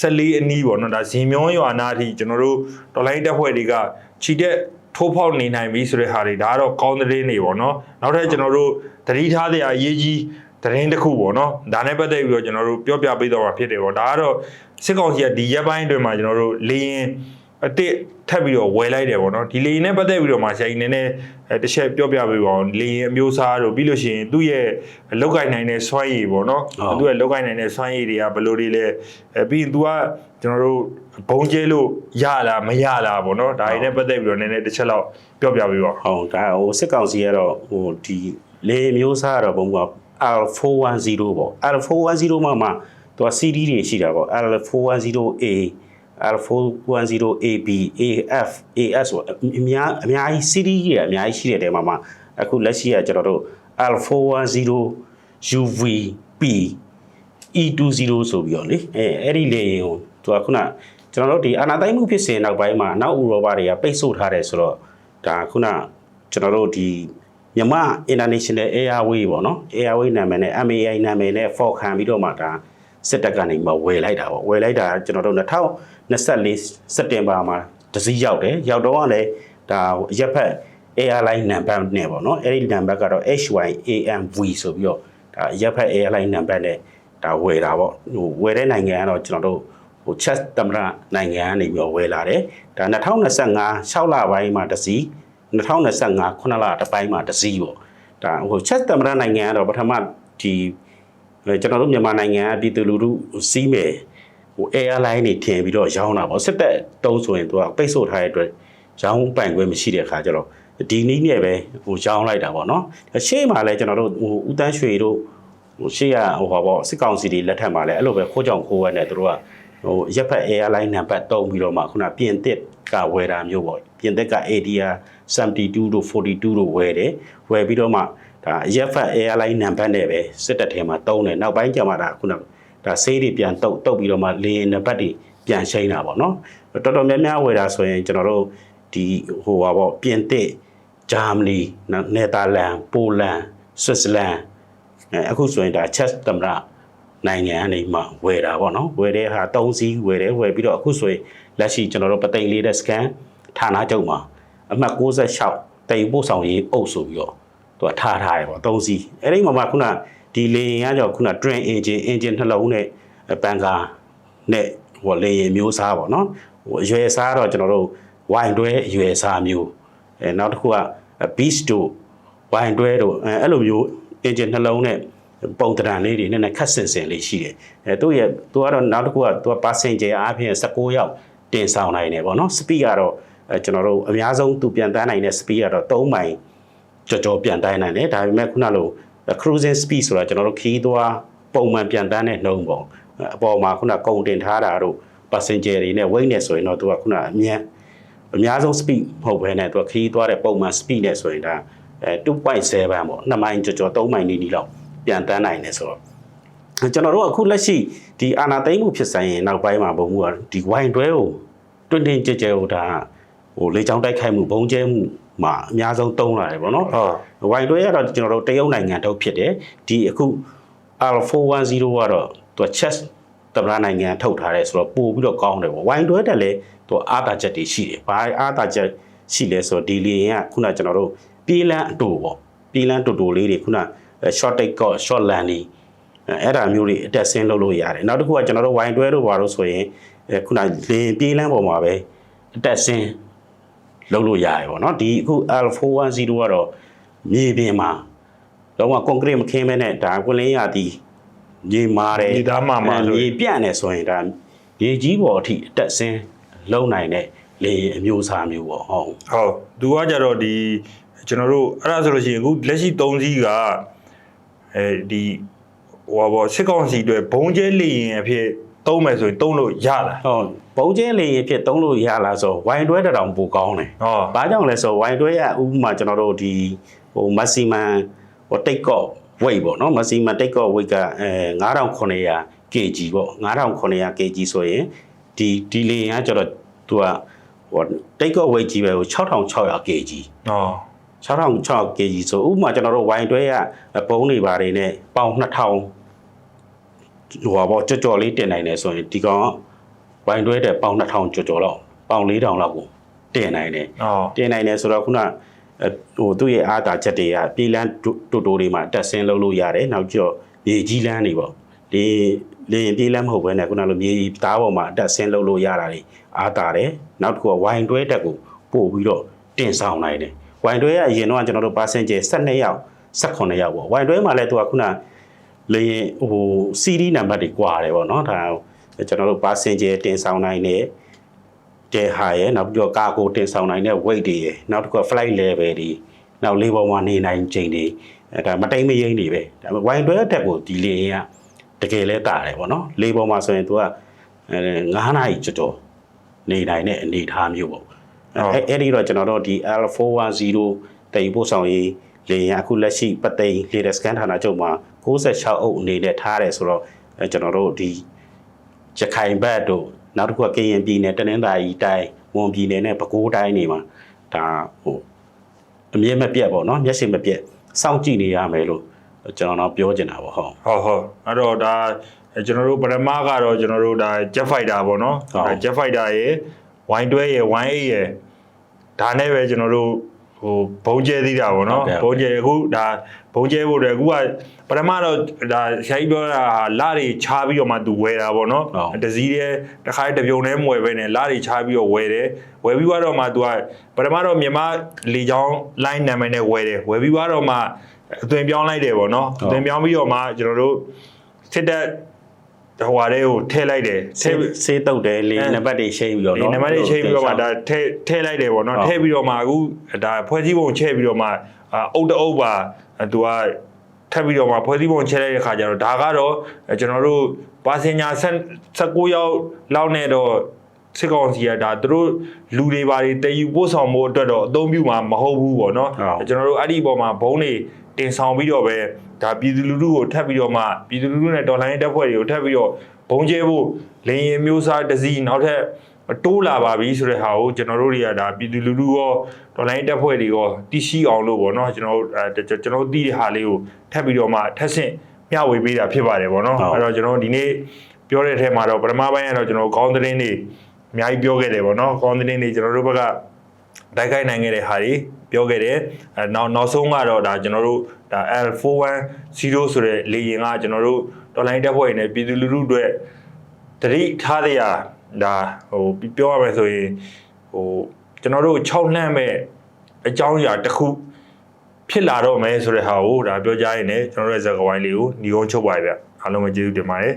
14အနီးပေါ့နော်ဒါဇင်မျောရွာနာအထိကျွန်တော်တို့တော်လိုင်းတက်ဖွဲ့တွေကခြိတက်ထိုးဖောက်နေနိုင်ပြီဆိုတဲ့ဟာတွေဒါကတော့ကောင်းသတင်းတွေပေါ့နော်နောက်ထပ်ကျွန်တော်တို့သတိထားတဲ့အရေးကြီးသတင်းတစ်ခုပေါ့နော်ဒါနဲ့ပတ်သက်ပြီးတော့ကျွန်တော်တို့ပြောပြပေးတော့မှာဖြစ်တယ်ပေါ့ဒါကတော့စစ်ကောင်စီကဒီရက်ပိုင်းအတွင်းမှာကျွန်တော်တို့လေရင် အတစ်ထပ်ပြီးတော့ဝယ်လိုက်တယ်ပေါ့နော်ဒီလေရင်နဲ့ပတ်သက်ပြီးတော့မှဆိုင်နေနေတစ်ချက်ပြောပြပေးပါအောင်လေရင်အမျိုးအစားတို့ပြီးလို့ရှိရင်သူ့ရဲ့လောက်ကင်နိုင်တဲ့စွမ်းရည်ပေါ့နော်သူ့ရဲ့လောက်ကင်နိုင်တဲ့စွမ်းရည်တွေကဘယ်လိုတွေလဲအဲပြီးရင် तू ကကျွန်တော်တို့ဘုံကျဲလို့ရလားမရလားပေါ့နော်ဒါတွေနဲ့ပတ်သက်ပြီးတော့နည်းနည်းတစ်ချက်လောက်ပြောပြပေးပါဟုတ်ဒါဟိုစစ်ကောင်စီကတော့ဟိုဒီလေမျိုးစားကတော့ဘုံက R410 ပေါ့ R410 မှာမှာသူက CD တွေရှိတာပေါ့ R410A R410AB AF AS ပေါ့အများအများကြီး CD တွေအများကြီးရှိတဲ့တဲမှာမှာအခုလက်ရှိကကျွန်တော်တို့ R410 UVP E20 ဆိုပြီးတော့လေအဲအဲ့ဒီလေရင်ကိုသူကခုနကျွန်တော်တို့ဒီအာနာသိမ့်မှုဖြစ်စဉ်နောက်ပိုင်းမှာအနောက်ဥရောပတွေကပိတ်ဆို့ထားတယ်ဆိုတော့ဒါခုနကျွန်တော်တို့ဒီမြမ International Airway ပေါ့နော် Airway နာမည်နဲ့ MAI နာမည်နဲ့ for ခံပြီးတော့မှဒါစစ်တပ်ကနေမှဝယ်လိုက်တာပေါ့ဝယ်လိုက်တာကျွန်တော်တို့ 2024စက်တင်ဘာမှာတစည်းရောက်တယ်ရောက်တော့ကလည်းဒါရက်ဖက် airline number နဲ့ပေါ့နော်အဲ့ဒီ number ကတော့ HYAMV ဆိုပြီးတော့ဒါရက်ဖက် airline number နဲ့ဒါဝယ်တာပေါ့ဟိုဝယ်တဲ့နိုင်ငံကတော့ကျွန်တော်တို့ဟို chess သမရနိုင်ငံကနေပြီးတော့ဝယ်လာတယ်ဒါ2025 6လပိုင်းမှာတစည်း2025 9လတစ်ပိုင်းမှာတစည်းပေါ့ဒါဟို chess သမရနိုင်ငံကတော့ပထမဒီကျွန်တော်တို့မြန်မာနိုင်ငံကပြည်သူလူထုစီးမယ် ဟို airline တွေထင်ပြီးတော့ရောင်းတာပေါ့စစ်တပ်တုံးဆိုရင်သူကပိတ်ဆို့ထားတဲ့အတွက်ရောင်းပိုင်ခွင့်မရှိတဲ့အခါကျတော့ဒီနည်းနဲ့ပဲဟိုရောင်းလိုက်တာပေါ့နော်ရှေ့မှာလည်းကျွန်တော်တို့ဟိုဦးတန်းရွှေတို့ဟိုရှေ့ကဟိုပါပေါ့စစ်ကောင်စီတွေလက်ထက်မှာလည်းအဲ့လိုပဲခိုးကြောင်ခိုးဝဲနဲ့သူတို့ကဟိုရက်ဖက် airline နံပါတ်တုံးပြီးတော့မှခုနပြင်သစ်ကဝယ်တာမျိုးပေါ့ပြင်သစ်က ADR 72တို့42တို့ဝယ်တယ်ဝယ်ပြီးတော့မှဒါရက်ဖက် airline နံပါတ်နဲ့ပဲစစ်တပ်ထဲမှာတုံးတယ်နောက်ပိုင်းကျမှဒါခုန ဒါဆေးတွေပြန်တုတ်တုတ်ပြီးတော့မှလေရင်နံပါတ်တွေပြန်ရှိန်တာပေါ့နော်တော်တော်များများဝယ်တာဆိုရင်ကျွန်တော်တို့ဒီဟိုပါပေါ့ပြင်သစ်ဂျာမနီနယ်သာလန်ပိုလန်ဆွစ်ဇာလန်အဲအခုဆိုရင်ဒါချက်သမရနိုင်ငံအနေမှာဝယ်တာပေါ့နော်ဝယ်တဲ့ဟာ၃စီးဝယ်တယ်ဝယ်ပြီးတော့အခုဆိုရင်လက်ရှိကျွန်တော်တို့ပသိမ်လေးတဲ့ scan ဌာနချုပ်မှာအမှတ်66တိမ်ပို့ဆောင်ရေးအုပ်ဆိုပြီးတော့သူကထားထားတယ်ပေါ့၃စီးအဲ့ဒီမှာမှခုန ဒီလေရင်ကကြောင့်ခုန train engine engine နှလုံးနဲ့ပန်ကာနဲ့ဟိုလေရင်မျိုးစားပေါ့နော်ဟိုအရွယ်စားတော့ကျွန်တော်တို့ဝိုင်တွဲအရွယ်စားမျိုးအဲနောက်တစ်ခုက beast တို့ဝိုင်တွဲတို့အဲအဲ့လိုမျိုး engine နှလုံးနဲ့ပုံတရံလေးတွေနည်းနည်းခက်ဆင်ဆင်လေးရှိတယ်အဲသူ့ရဲ့သူကတော့နောက်တစ်ခုကသူက passenger အားဖြင့်16ယောက်တင်ဆောင်နိုင်တယ်ပေါ့နော် speed ကတော့အဲကျွန်တော်တို့အများဆုံးသူပြန်တန်းနိုင်တဲ့ speed ကတော့3မိုင်ကြော်ကြော်ပြန်တန်းနိုင်တယ်ဒါပေမဲ့ခုနလို cruising speed ဆိုတာကျွန်တော်တို့ခီးသွားပုံမှန်ပြန်တန်းတဲ့နှုံးပေါ့အပေါ်မှာခုနကုန်တင်ထားတာတို့ passenger တွေနဲ့ weight နဲ့ဆိုရင်တော့သူကခုနအမြန်အများဆုံး speed မဟုတ်ဘဲနဲ့သူကခီးသွားတဲ့ပုံမှန် speed နဲ့ဆိုရင်ဒါအဲ2.7ပေါ့2မိုင်ကြော်ကြော်3မိုင်နီးနီးလောက်ပြန်တန်းနိုင်တယ်ဆိုတော့ကျွန်တော်တို့အခုလက်ရှိဒီအာနာသိမ့်မှုဖြစ်ဆိုင်ရင်နောက်ပိုင်းမှာဘုံမှုကဒီဝိုင်တွဲကိုတွင်တင်ကြဲကြဲဟိုဒါဟိုလေချောင်းတိုက်ခိုက်မှုဘုံကျဲမှု မှာအများဆုံးတုံးလာတယ်ပေါ့နော်ဟုတ်ဝိုင်တွဲကတော့ကျွန်တော်တို့တရုတ်နိုင်ငံထုတ်ဖြစ်တယ်ဒီအခု R410 ကတော့သူက chess တမရနိုင်ငံထုတ်ထားတယ်ဆိုတော့ပို့ပြီးတော့ကောင်းတယ်ပေါ့ဝိုင်တွဲတက်လည်းသူအားတာချက်တွေရှိတယ်ဘာအားတာချက်ရှိလဲဆိုတော့ဒီလီရင်ကခုနကျွန်တော်တို့ပြေးလန်းအတူပေါ့ပြေးလန်းတူတူလေးတွေခုန short take ကော short land တွေအဲ့ဒါမျိုးတွေအတက်ဆင်းလုပ်လို့ရတယ်နောက်တစ်ခုကကျွန်တော်တို့ဝိုင်တွဲတို့ဘာလို့ဆိုရင်ခုနလင်းပြေးလန်းပေါ်မှာပဲအတက်ဆင်း လုပ်လို့ရတယ်ပေါ့နော်ဒီအခု L410 ကတော့မြေပြင်မှာတော့ကွန်ကရစ်မခင်းမဲနဲ့ဒါကွလင်းရသည်မြေမာတယ်ဒီသားမှမှဆိုမြေပြန့်နေဆိုရင်ဒါမြေကြီးပေါ်အထိအတက်ဆင်းလုံနိုင်တဲ့လေယာဉ်အမျိုးအစားမျိုးပေါ့ဟုတ်ဟုတ်သူကကြတော့ဒီကျွန်တော်တို့အဲ့ဒါဆိုလို့ရှိရင်အခုလက်ရှိ3စီးကအဲဒီဟိုဘောစစ်ကောင်စီတွေဘုံကျဲလေရင်အဖြစ်သုံးမယ်ဆိုရင်သုံးလို့ရလားဟုတ် ပုံကျင်းလေယာဉ်ဖြစ်သုံးလို့ရလားဆိုဝိုင်တွဲတစ်တောင်ပိုကောင်းတယ်ဟောဘာကြောင့်လဲဆိုဝိုင်တွဲရဥပမာကျွန်တော်တို့ဒီဟိုမက်ဆီမန်ဟိုတိတ်ကော့ဝိတ်ပေါ့နော်မက်ဆီမန်တိတ်ကော့ဝိတ်ကအဲ9900 kg ပေါ့9900 kg ဆိုရင်ဒီဒီလေယာဉ်ကကျတော့သူကဟိုတိတ်ကော့ဝိတ်ကြီးပဲဟို6600 kg ဟော6600 kg ဆိုဥပမာကျွန်တော်တို့ဝိုင်တွဲရဘုံတွေပါတယ်နဲ့ပေါင်2000ဟိုပါပေါ့ကြော်ကြော်လေးတင်နိုင်တယ်ဆိုရင်ဒီကောင်က ဝိုင်တွဲတဲ့ပေါင်2000ကြော်ကြော်လောက်ပေါင်4000လောက်ကိုတင်နိုင်တယ်ဟောတင်နိုင်တယ်ဆိုတော့ခုနအဲဟိုသူ့ရဲ့အားသာချက်တွေကပြေးလန်းတူတူတွေမှာတက်ဆင်းလုပ်လို့ရတယ်နောက်ကျော်မြေကြီးလန်းတွေပေါ့ဒီလေရင်ပြေးလန်းမဟုတ်ဘဲနဲ့ခုနလိုမြေကြီးသားပေါ်မှာတက်ဆင်းလုပ်လို့ရတာတွေအားသာတယ်နောက်တစ်ခုကဝိုင်တွဲတက်ကိုပို့ပြီးတော့တင်ဆောင်နိုင်တယ်ဝိုင်တွဲကအရင်တော့ကျွန်တော်တို့ passenger 12ယောက်18ယောက်ပေါ့ဝိုင်တွဲမှာလည်းသူကခုနလေရင်ဟို CD နံပါတ်တွေကွာတယ်ပေါ့နော်ဒါ ကျွန်တော်တို့ passenger တင်ဆောင်နိုင်တယ်တဲဟာရယ်နောက်ပြီးတော့ကာကိုတင်ဆောင်နိုင်တဲ့ weight တွေရယ်နောက်တစ်ခုက flight level တွေနောက်လေးပေါ်မှာနေနိုင်ချိန်တွေအဲဒါမတိမ်မရိမ့်တွေပဲဒါပေမဲ့ wine တွဲတက်ကိုဒီလေရင်ကတကယ်လဲတာတယ်ပေါ့နော်လေးပေါ်မှာဆိုရင် तू ကအဲ9နာရီကျော်ကျော်နေနိုင်တဲ့အနေအထားမျိုးပေါ့အဲအဲ့ဒီတော့ကျွန်တော်တို့ဒီ L410 တိမ်ပို့ဆောင်ရေးလေရင်အခုလက်ရှိပသိမ် latest scan ဌာနချုပ်မှာ66အုပ်အနေနဲ့ထားတယ်ဆိုတော့အဲကျွန်တော်တို့ဒီ ရခိုင်ဘက်တို့နောက်တစ်ခုကကရင်ပြည်နယ်တနင်္သာရီတိုင်းဝန်ပြည်နယ်နဲ့ပဲခူးတိုင်းနေမှာဒါဟိုအမြဲမပြတ်ပေါ့နော်မျက်စိမပြတ်စောင့်ကြည့်နေရမယ်လို့ကျွန်တော်တော့ပြောချင်တာပေါ့ဟုတ်ဟုတ်ဟုတ်အဲ့တော့ဒါကျွန်တော်တို့ပထမကတော့ကျွန်တော်တို့ဒါ Jet Fighter ပေါ့နော်ဟုတ်ဒါ Jet Fighter ရယ် Y12 ရယ် Y8 ရယ်ဒါနဲ့ပဲကျွန်တော်တို့ဟိုဘုံကျဲသေးတာပေါ့နော်ဟုတ်ကဲ့ဘုံကျဲအခုဒါ ဘုံကျဲဖို့အတွက်အခုကပထမတော့ဒါဆရာကြီးပြောတာဟာလတွေချားပြီးတော့မှသူဝယ်တာပေါ့နော်ဟုတ်တစည်းတဲ့တစ်ခါတပြုံနဲ့မဝယ်ပဲနဲ့လတွေချားပြီးတော့ဝယ်တယ်ဝယ်ပြီးတော့မှသူကပထမတော့မြန်မာလေချောင်း line နာမည်နဲ့ဝယ်တယ်ဝယ်ပြီးတော့မှအသွင်ပြောင်းလိုက်တယ်ပေါ့နော်ဟုတ်အသွင်ပြောင်းပြီးတော့မှကျွန်တော်တို့စစ်တပ်ဟိုဟာတွေကိုထည့်လိုက်တယ်ထဆေးည့်ပြီးဆေးတုတ်တယ်လေအဲနံပါတ်တွေချိန်ပြီးတော့ဒီနော်နံပါတ်တွေချိန်ပြီးတော့မှဒါထည့်ထည့်လိုက်တယ်ပေါ့နော်ဟုတ်ထည့်ပြီးတော့မှအခုဒါဖွဲ့စည်းပုံချက်ပြီးတော့မှအာအုတ်တအုတ်ပါ သူကထပ်ပြီးတော့မှဖွဲ့စည်းပုံချက်လိုက်တဲ့ခါကျတော့ဒါကတော့အဲကျွန်တော်တို့ပါစင်ညာ16ရောက်လောက်နဲ့တော့စစ်ကောင်စီကဒါသူတို့လူတွေပါတွေတည်ယူပို့ဆောင်မှုအတွက်တော့အသုံးပြုမှာမဟုတ်ဘူးပေါ့နော်ဟုတ်ကျွန်တော်တို့အဲ့ဒီအပေါ်မှာဘုံတွေတင်ဆောင်ပြီးတော့ပဲဒါပြည်သူလူထုကိုထပ်ပြီးတော့မှပြည်သူလူထုနဲ့တော်လှန်ရေးတပ်ဖွဲ့တွေကိုထပ်ပြီးတော့ဘုံကျဲဖို့လေရင်မျိုးစားတစ်စီးနောက်ထပ် တိုးလာပါပြီဆိုတဲ့ဟာကိုကျွန်တော်တို့တွေကဒါပြည်သူလူထုရောတော်လိုင်းတပ်ဖွဲ့တွေရောတရှိအောင်လို့ပေါ့နော်ကျွန်တော်တို့အဲကျွန်တော်တို့သိတဲ့ဟာလေးကိုထပ်ပြီးတော့မှထပ်ဆင့်မျှဝေပေးတာဖြစ်ပါတယ်ပေါ့နော်ဟုတ်အဲ့တော့ကျွန်တော်တို့ဒီနေ့ပြောတဲ့အထက်မှာတော့ပထမပိုင်းကတော့ကျွန်တော်တို့ခေါင်းသတင်းတွေအများကြီးပြောခဲ့တယ်ပေါ့နော်ခေါင်းသတင်းတွေကျွန်တော်တို့ဘက်ကတိုက်ခိုက်နိုင်ခဲ့တဲ့ဟာတွေပြောခဲ့တယ်အဲနောက်နောက်ဆုံးကတော့ဒါကျွန်တော်တို့ဒါ L410 ဆိုတဲ့လေယာဉ်ကကျွန်တော်တို့တော်လိုင်းတက်ဖွဲ့နေပြည်သူလူထုအတွက်တတိထားရ ဒါဟိုပြောရမယ်ဆိုရင်ဟိုကျွန်တော်တို့6နှံ့မဲ့အကြောင်းအရာတစ်ခုဖြစ်လာတော့မယ်ဆိုတဲ့ဟာကိုဒါပြောကြရင်လည်းကျွန်တော်တို့ရဲ့ဇာတ်ကဝိုင်းလေးကိုညီကုန်းချုပ်ပါရဗျအားလုံးပဲကျေးဇူးတင်ပါတယ်